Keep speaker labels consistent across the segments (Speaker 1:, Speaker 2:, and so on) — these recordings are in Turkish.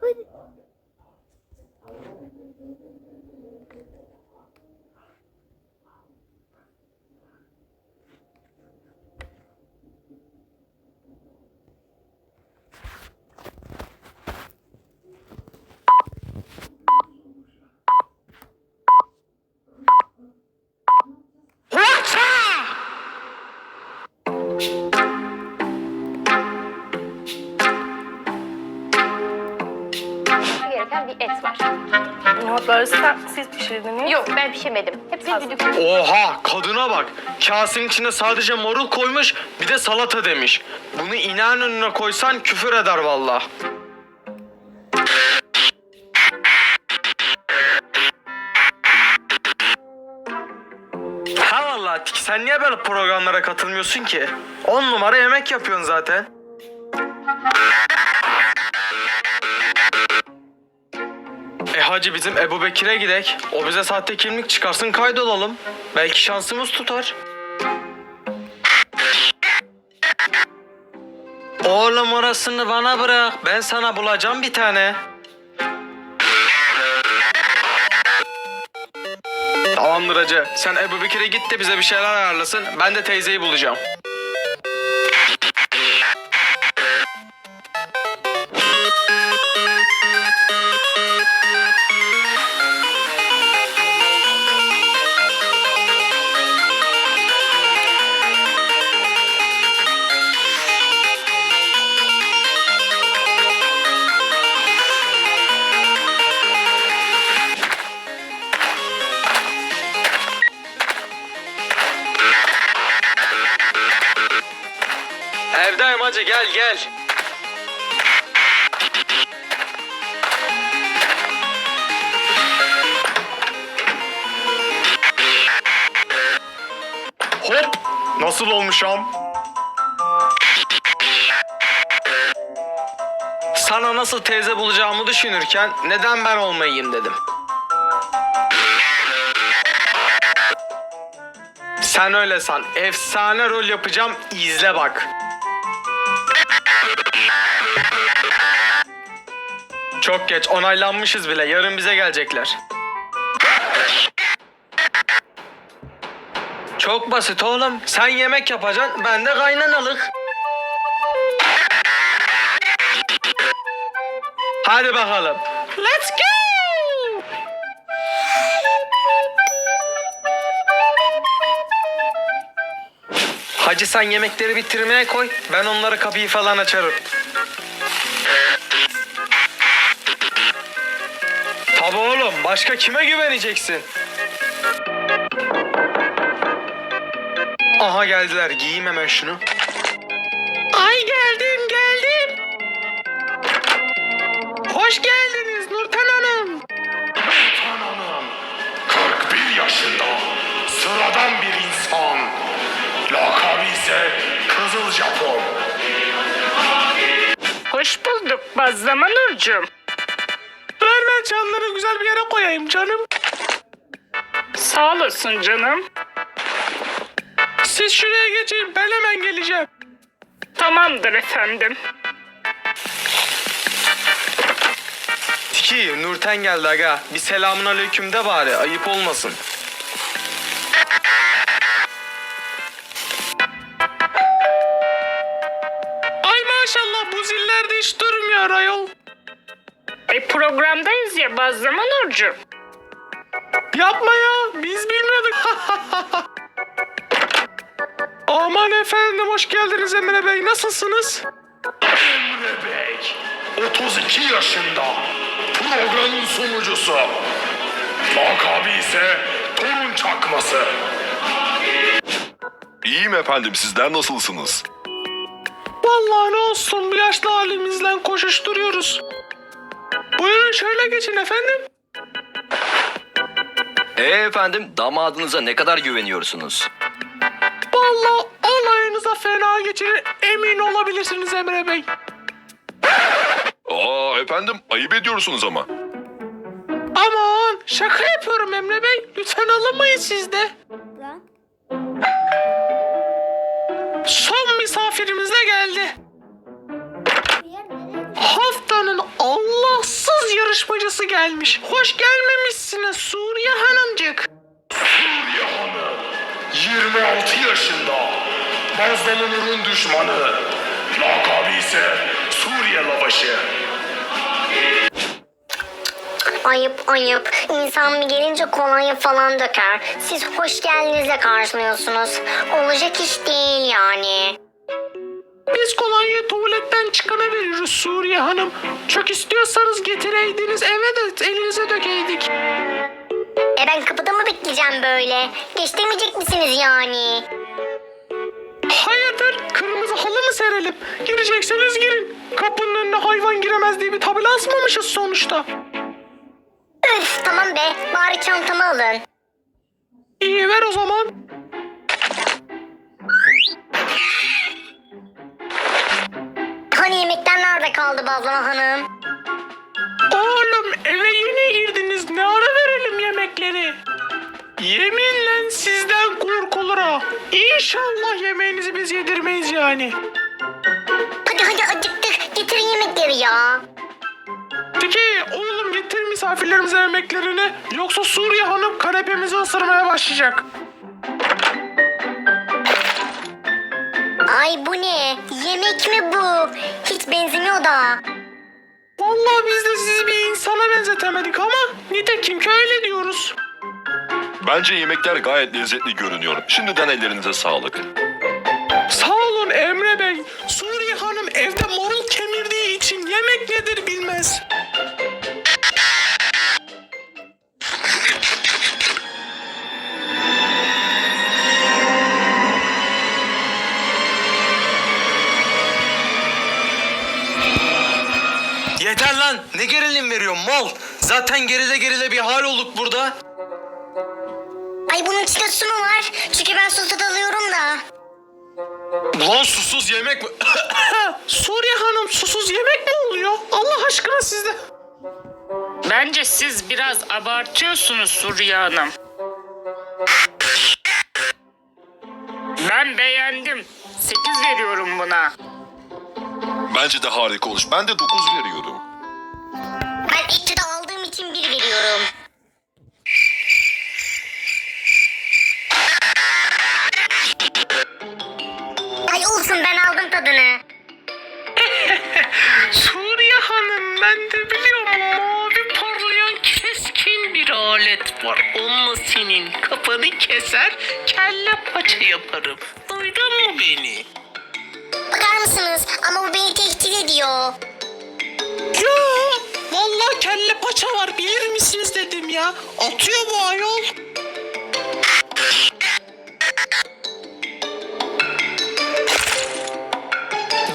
Speaker 1: Hadi.
Speaker 2: Gereken bir et var.
Speaker 3: Nohutları sen, siz pişirdiniz.
Speaker 2: Yok ben pişirmedim. Hepsi düdük.
Speaker 4: Oha kadına bak. Kasenin içine sadece marul koymuş bir de salata demiş. Bunu ineğin önüne koysan küfür eder valla. Ha valla Tiki sen niye böyle programlara katılmıyorsun ki? 10 numara yemek yapıyorsun zaten. Hacı bizim Ebu Bekir'e gidek. O bize sahte kimlik çıkarsın kaydolalım. Belki şansımız tutar. Oğlum orasını bana bırak. Ben sana bulacağım bir tane. Tamamdır hacı. Sen Ebu Bekir'e git de bize bir şeyler ayarlasın. Ben de teyzeyi bulacağım. Hacı gel gel. Hop! Nasıl olmuşam? Sana nasıl teyze bulacağımı düşünürken neden ben olmayayım dedim. Sen öyle san. Efsane rol yapacağım. İzle bak. Çok geç. Onaylanmışız bile. Yarın bize gelecekler. Çok basit oğlum. Sen yemek yapacaksın. Ben de kaynanalık. Hadi bakalım. Let's go! Hacı sen yemekleri bitirmeye koy. Ben onlara kapıyı falan açarım. Oğlum. Başka kime güveneceksin? Aha geldiler. Giyeyim hemen şunu. Ay geldim geldim. Hoş geldiniz Nurten Hanım.
Speaker 5: Nurten Hanım, 41 yaşında, sıradan bir insan. Lakabı ise Kızıl Japon.
Speaker 3: Hoş bulduk Bazlama Nurcuğum.
Speaker 4: Çanları güzel bir yere koyayım canım.
Speaker 3: Sağ olasın canım.
Speaker 4: Siz şuraya geçin ben hemen geleceğim.
Speaker 3: Tamamdır efendim.
Speaker 4: Tiki Nurten geldi aga. Bir selamun aleyküm de bari ayıp olmasın.
Speaker 3: Programdayız ya Bazlama Nurcuğum.
Speaker 4: Yapma ya biz bilmiyorduk. Aman efendim hoş geldiniz Emre Bey nasılsınız?
Speaker 5: Emre Bey, 32 yaşında, programın sunucusu. Lakabı ise Torun Çakması.
Speaker 6: İyiyim efendim sizler nasılsınız?
Speaker 4: Vallahi ne olsun bu yaşlı halimizle koşuşturuyoruz. Buyurun şöyle geçin efendim.
Speaker 7: Ee efendim damadınıza ne kadar güveniyorsunuz?
Speaker 4: Vallahi alayınıza fena geçirir emin olabilirsiniz Emre Bey.
Speaker 6: Aa efendim ayıp ediyorsunuz ama.
Speaker 4: Aman şaka yapıyorum Emre Bey. Lütfen alınmayın siz de.
Speaker 1: Lan.
Speaker 4: Son
Speaker 1: gelmiş. Hoş gelmemişsiniz Suriye Hanımcık.
Speaker 5: Suriye Hanı 26 yaşında Bazdalanır'ın düşmanı Lakabı ise Suriye lavaşı
Speaker 8: Ayıp ayıp. İnsan bir gelince kolonya falan döker. Siz hoş geldinizle karşılıyorsunuz. Olacak iş değil yani.
Speaker 1: Biz kolonyayı tuvaletten çıkana veriyoruz Suriye Hanım. Çok istiyorsanız getireydiniz eve de elinize dökeydik.
Speaker 8: E ben kapıda mı bekleyeceğim böyle? Geçtirmeyecek misiniz yani?
Speaker 1: Hayırdır kırmızı halı mı serelim? Girecekseniz girin. Kapının önüne hayvan giremez diye bir tabela asmamışız sonuçta.
Speaker 8: Üf tamam be. Bari çantamı alın.
Speaker 1: İyi ver o zaman.
Speaker 8: Hani yemekler nerede kaldı Bazlama Hanım?
Speaker 1: Oğlum eve yeni girdiniz ne ara verelim yemekleri? Yeminle sizden korkulur ha. İnşallah yemeğinizi biz yedirmeyiz yani.
Speaker 8: Hadi hadi acıktık. Getirin yemekleri ya.
Speaker 1: Peki oğlum getir misafirlerimize yemeklerini yoksa Suriye Hanım kanepemizi ısırmaya başlayacak.
Speaker 8: Ay bu ne? Yemek mi bu? Hiç benzemiyor da.
Speaker 1: Vallahi biz de sizi bir insana benzetemedik ama nitekim ki öyle diyoruz.
Speaker 6: Bence yemekler gayet lezzetli görünüyor. Şimdiden ellerinize sağlık.
Speaker 1: Sağ olun Emre Bey. Suriye Hanım evde marul kemirdiği için yemek nedir bilmez.
Speaker 4: Mal. Zaten geride geride bir hal olduk burada.
Speaker 8: Ay bunun içinde su mu var? Çünkü ben su tadı alıyorum da.
Speaker 4: Ulan susuz yemek mi?
Speaker 1: Suriye Hanım susuz yemek mi oluyor? Allah aşkına sizde.
Speaker 3: Bence siz biraz abartıyorsunuz Suriye Hanım. Ben beğendim. 8 veriyorum buna.
Speaker 6: Bence de harika olmuş. Ben de 9 veriyorum.
Speaker 1: Kafanı keser kelle paça yaparım. Duydun mu beni?
Speaker 8: Bakar mısınız? Ama bu beni tehdit ediyor.
Speaker 1: Ya vallahi kelle paça var bilir misiniz dedim ya. Atıyor bu ayol.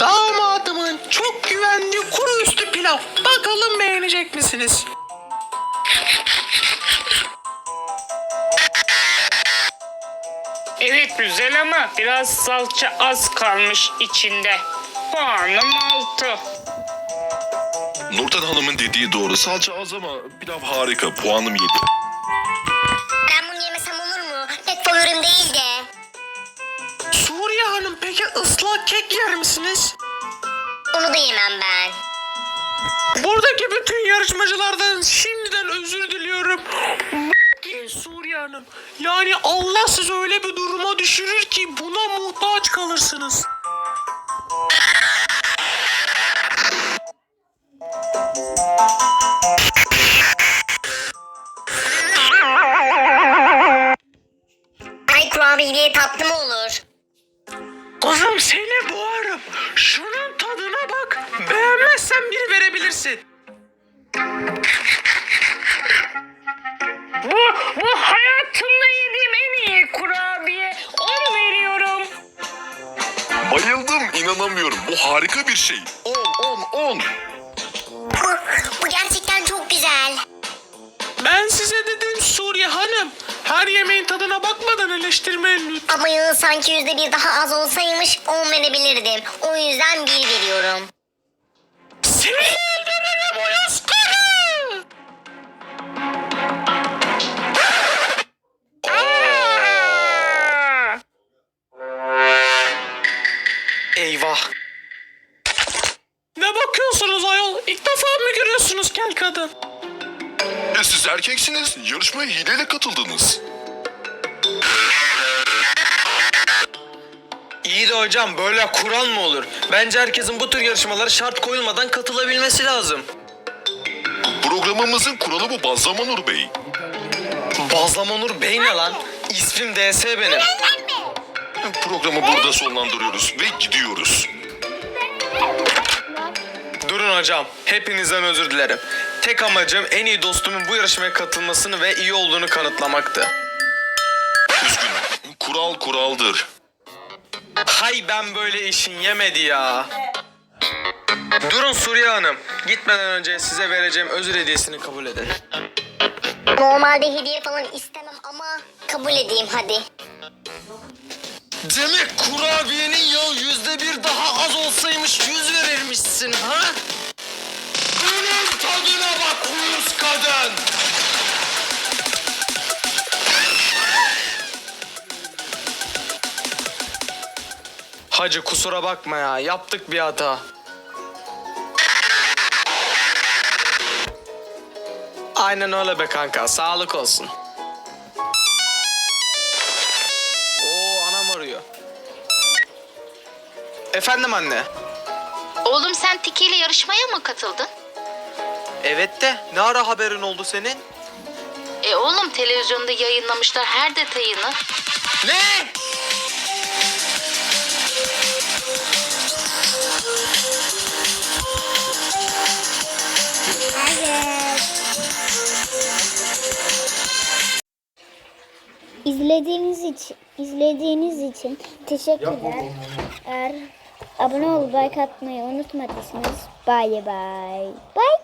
Speaker 1: Damadımın çok güvendiği kuru üstü pilav. Bakalım beğenecek misiniz?
Speaker 3: Evet güzel ama biraz salça az kalmış içinde. Puanım 6.
Speaker 6: Nurten Hanım'ın dediği doğru. Salça az ama pilav harika. Puanım 7.
Speaker 8: Ben bunu yemesem olur mu? Pek favorim değil de.
Speaker 1: Suriye Hanım peki ıslak kek yer misiniz?
Speaker 8: Onu da yemem ben.
Speaker 1: Buradaki bütün yarışmacılardan şimdiden özür diliyorum. Suriye Hanım. Yani Allah sizi öyle bir duruma düşürür ki buna muhtaç kalırsınız.
Speaker 8: Ay kurabiye tatlı mı olur?
Speaker 3: Bu, bu hayatımda yediğim en iyi kurabiye. 10 veriyorum.
Speaker 6: Bayıldım. inanamıyorum. Bu harika bir şey. 10, 10, 10.
Speaker 8: Bu, bu gerçekten çok güzel.
Speaker 1: Ben size dedim Suriye Hanım. Her yemeğin tadına bakmadan eleştirmeyin lütfen.
Speaker 8: Ama yağı sanki yüzde bir daha az olsaymış on verebilirdim. O yüzden bir veriyorum.
Speaker 1: Seni
Speaker 6: erkeksiniz. Yarışmaya hileyle katıldınız.
Speaker 4: İyi de hocam böyle kural mı olur? Bence herkesin bu tür yarışmalara şart koyulmadan katılabilmesi lazım.
Speaker 6: Programımızın kuralı bu Bazlama Nur Bey.
Speaker 4: Bazlama Onur Bey ne lan? İsmim DS benim.
Speaker 6: Programı burada sonlandırıyoruz ve gidiyoruz.
Speaker 4: Durun hocam. Hepinizden özür dilerim. Tek amacım en iyi dostumun bu yarışmaya katılmasını ve iyi olduğunu kanıtlamaktı.
Speaker 6: Üzgünüm. Kural kuraldır.
Speaker 4: Hay ben böyle işin yemedi ya. Durun Suriye Hanım. Gitmeden önce size vereceğim özür hediyesini kabul edin.
Speaker 8: Normalde hediye falan istemem ama kabul edeyim hadi.
Speaker 4: Demek kurabiyenin yağı yüzde bir daha az olsaymış yüz verirmişsin ha? Tadına bak uyuz kadın. Hacı kusura bakma ya yaptık bir hata. Aynen öyle be kanka sağlık olsun. Oo anam arıyor. Efendim anne.
Speaker 9: Oğlum sen Tiki ile yarışmaya mı katıldın?
Speaker 4: Evet de ne ara haberin oldu senin?
Speaker 9: E oğlum televizyonda yayınlamışlar her detayını.
Speaker 4: Ne?
Speaker 10: İzlediğiniz için izlediğiniz için teşekkürler. Eğer abone olup like atmayı unutmadıysanız bye bye. Bye.